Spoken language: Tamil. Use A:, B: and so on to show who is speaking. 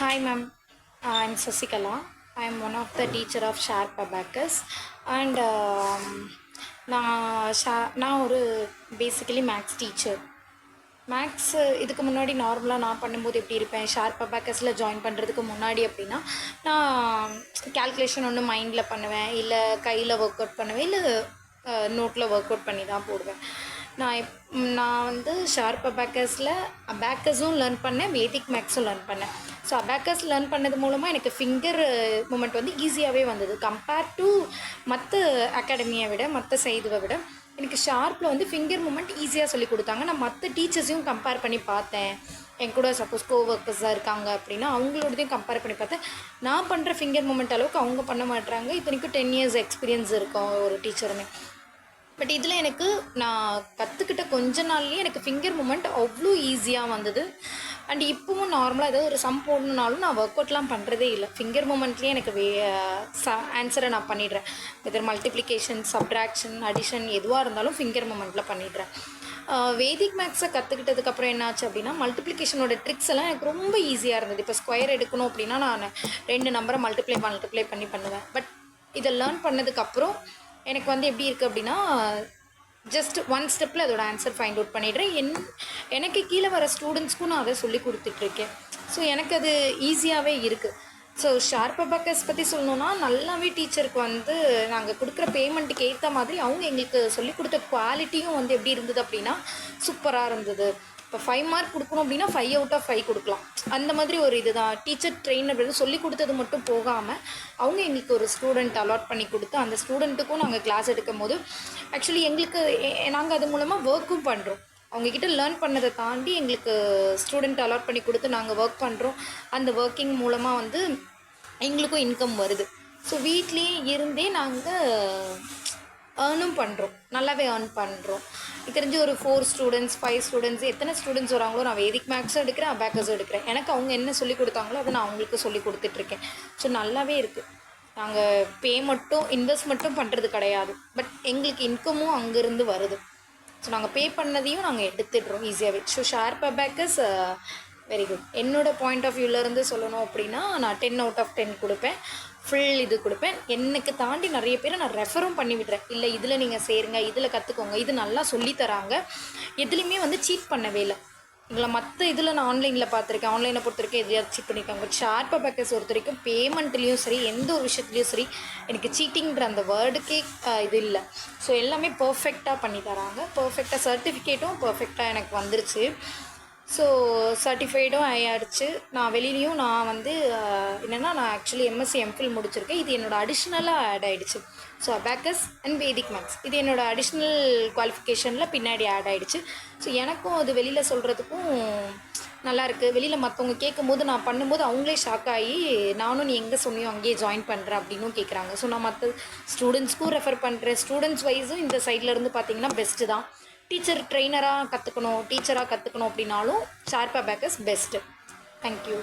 A: Hi, ma'am. I'm Sasikala. I'm one of the teacher of Sharp Abacus. And um, நான் ஷா நான் ஒரு பேசிக்கலி மேக்ஸ் டீச்சர் மேக்ஸ் இதுக்கு முன்னாடி நார்மலாக நான் பண்ணும்போது எப்படி இருப்பேன்? ஷார்ப் அபேக்கஸில் ஜாயின் பண்ணுறதுக்கு முன்னாடி அப்படின்னா நான் கேல்குலேஷன் ஒன்று மைண்டில் பண்ணுவேன். இல்லை கையில் ஒர்க் அவுட் பண்ணுவேன். இல்லை நோட்டில் ஒர்க் அவுட் பண்ணி தான் போடுவேன். நான் நான் வந்து ஷார்ப் அபேக்கஸில் அபேக்கஸும் லேர்ன் பண்ணேன். வேதிக் மேக்ஸும் லேர்ன் பண்ணேன். ஸோ அபேக்கஸ் லேர்ன் பண்ணது மூலமாக எனக்கு ஃபிங்கர் மூமெண்ட் uh, வந்து ஈஸியாகவே வந்தது. கம்பேர் டு மற்ற அகாடமியை விட மற்ற செய்துவை விட எனக்கு ஷார்ப்பில் வந்து ஃபிங்கர் மூமெண்ட் ஈஸியாக சொல்லி கொடுத்தாங்க. நான் மற்ற டீச்சர்ஸையும் கம்பேர் பண்ணி பார்த்தேன். என் கூட சப்போஸ் கோ ஒர்க்கர்ஸாக இருக்காங்க அப்படின்னா அவங்களோடதையும் கம்பேர் பண்ணி பார்த்தேன். நான் பண்ணுற ஃபிங்கர் மூமெண்ட் அளவுக்கு அவங்க பண்ண மாட்டுறாங்க இத்தனைக்கும் டென் இயர்ஸ் எக்ஸ்பீரியன்ஸ் இருக்கும் ஒரு டீச்சருமே பட் இதில் எனக்கு நான் கற்றுக்கிட்ட கொஞ்ச நாள்லேயே எனக்கு ஃபிங்கர் மூமெண்ட் அவ்வளோ ஈஸியாக வந்தது. அண்ட் இப்போவும் நார்மலாக ஏதாவது ஒரு சம் போடணுனாலும் நான் ஒர்க் அவுட்லாம் பண்ணுறதே இல்லை. ஃபிங்கர் மூமெண்ட்லேயே எனக்கு வே ச ஆன்சரை நான் பண்ணிடுறேன். எதர் மல்டிப்ளிகேஷன் சப்ட்ராக்ஷன் அடிஷன் எதுவாக இருந்தாலும் ஃபிங்கர் மூமெண்ட்டில் பண்ணிடுறேன். வேதிக் மேக்ஸை கற்றுக்கிட்டதுக்கப்புறம் என்னாச்சு அப்படின்னா மல்டிப்ளிகேஷனோட ட்ரிக்ஸ் எல்லாம் எனக்கு ரொம்ப ஈஸியாக இருந்தது. இப்போ ஸ்கொயர் எடுக்கணும் அப்படின்னா நான் ரெண்டு நம்பரை மல்டிப்ளை மல்டிப்ளை பண்ணி பண்ணுவேன். பட் இதை லேர்ன் பண்ணதுக்கப்புறம் எனக்கு வந்து எப்படி இருக்குது அப்படின்னா ஜஸ்ட் ஒன் ஸ்டெப்பில் அதோட ஆன்சர் ஃபைண்ட் அவுட் பண்ணிடுறேன். என் எனக்கு கீழே வர ஸ்டூடெண்ட்ஸ்க்கும் நான் அதை சொல்லி கொடுத்துட்ருக்கேன். ஸோ எனக்கு அது ஈஸியாகவே இருக்குது ஸோ ஷார்ப் அபக்கஸ் பற்றி சொல்லணுன்னா நல்லாவே டீச்சருக்கு வந்து நாங்கள் கொடுக்குற பேமெண்ட்டுக்கு ஏற்ற மாதிரி அவங்க எங்களுக்கு சொல்லிக் கொடுத்த குவாலிட்டியும் வந்து எப்படி இருந்தது அப்படின்னா சூப்பராக இருந்தது. இப்போ ஃபைவ் மார்க் கொடுக்கணும் அப்படின்னா ஃபைவ் அவுட் ஆஃப் ஃபைவ் கொடுக்கலாம். அந்த மாதிரி ஒரு இதுதான். டீச்சர் ட்ரெயின் அப்படின்னு சொல்லி கொடுத்தது மட்டும் போகாமல் அவங்க எங்களுக்கு ஒரு ஸ்டூடெண்ட் அலாட் பண்ணி கொடுத்து அந்த ஸ்டூடெண்ட்டுக்கும் நாங்கள் கிளாஸ் எடுக்கும் போது ஆக்சுவலி எங்களுக்கு நாங்கள் அது மூலமாக ஒர்க்கும் பண்ணுறோம் அவங்கக்கிட்ட லேர்ன் பண்ணதை தாண்டி எங்களுக்கு ஸ்டூடெண்ட் அலாட் பண்ணி கொடுத்து நாங்கள் ஒர்க் பண்ணுறோம் அந்த ஒர்க்கிங் மூலமாக வந்து எங்களுக்கும் இன்கம் வருது. ஸோ வீட்லேயே இருந்தே நாங்கள் ஏர்னும் பண்ணுறோம் நல்லாவே ஏர்ன் பண்ணுறோம் தெரிஞ்சு ஒரு ஃபோர் ஸ்டூடெண்ட்ஸ் ஃபைவ் ஸ்டூடெண்ட்ஸ் எத்தனை ஸ்டூடெண்ட்ஸ் வராங்களோ நான் வேதிக் மேக்ஸும் எடுக்கிறேன் அபேக்கஸும் எடுக்கிறேன். எனக்கு அவங்க என்ன சொல்லி கொடுத்தாங்களோ அதை நான் அவங்களுக்கு சொல்லி கொடுத்துட்ருக்கேன். ஸோ நல்லாவே இருக்குது நாங்கள் பே மட்டும் இன்வெஸ்ட் மட்டும் பண்ணுறது கிடையாது. பட் எங்களுக்கு இன்கமும் அங்கேருந்து வருது. ஸோ நாங்கள் பே பண்ணதையும் நாங்கள் எடுத்துடுறோம் ஈஸியாகவே so sharp abacus very good என்னோட பாயிண்ட் ஆஃப் வியூலேருந்து சொல்லணும் அப்படின்னா நான் டென் அவுட் ஆஃப் டென் கொடுப்பேன். ஃபுல் இது கொடுப்பேன். எனக்கு தாண்டி நிறைய பேரை நான் ரெஃபரும் பண்ணி விடுறேன். இல்லை இதில் நீங்கள் சேருங்க இதில் கற்றுக்கோங்க இது நல்லா சொல்லித்தராங்க எதுலேயுமே வந்து சீட் பண்ணவே இல்லை. எங்களை மற்ற இதில் நான் ஆன்லைனில் பார்த்துருக்கேன். ஆன்லைனை பொறுத்த வரைக்கும் எதையாவது சீட் பண்ணியிருக்காங்க ஷார்ப் பேக்கர்ஸ் பொறுத்த வரைக்கும் பேமெண்ட்லேயும் சரி எந்த ஒரு விஷயத்துலையும் சரி எனக்கு சீட்டிங்கிற அந்த வேர்டுக்கே இது இல்லை. ஸோ எல்லாமே பர்ஃபெக்டாக பண்ணி தராங்க. பர்ஃபெக்டாக சர்டிஃபிகேட்டும் பர்ஃபெக்டாக எனக்கு வந்துருச்சு. ஸோ சர்டிஃபைடும் ஆயிடுச்சு. நான் வெளியிலையும் நான் வந்து என்னென்னா நான் ஆக்சுவலி எம்எஸ்சி எம்ஃபில் முடிச்சிருக்கேன். இது என்னோடய அடிஷ்னலாக ஆட் ஆகிடுச்சு so abacus and Vedic maths இது என்னோடய அடிஷ்னல் குவாலிஃபிகேஷனில் பின்னாடி ஆட் ஆகிடுச்சு ஸோ எனக்கும் அது வெளியில் சொல்கிறதுக்கும் நல்லாயிருக்கு வெளியில் மற்றவங்க கேட்கும்போது நான் பண்ணும்போது அவங்களே ஷாக் ஆகி நானும் நீ எங்கே சொன்னியோ அங்கேயே ஜாயின் பண்ணுறேன் அப்படின்னும் கேட்குறாங்க ஸோ நான் மற்ற ஸ்டூடெண்ட்ஸ்க்கும் ரெஃபர் பண்ணுறேன் ஸ்டூடெண்ட்ஸ் வைஸும் இந்த சைட்லேருந்து பார்த்தீங்கன்னா பெஸ்ட்டு தான். டீச்சர் ட்ரெயினராக கற்றுக்கணும் டீச்சராக கற்றுக்கணும் அப்படின்னாலும் ஷார்ப்பா பேக்கஸ் பெஸ்ட்டு. தேங்க்யூ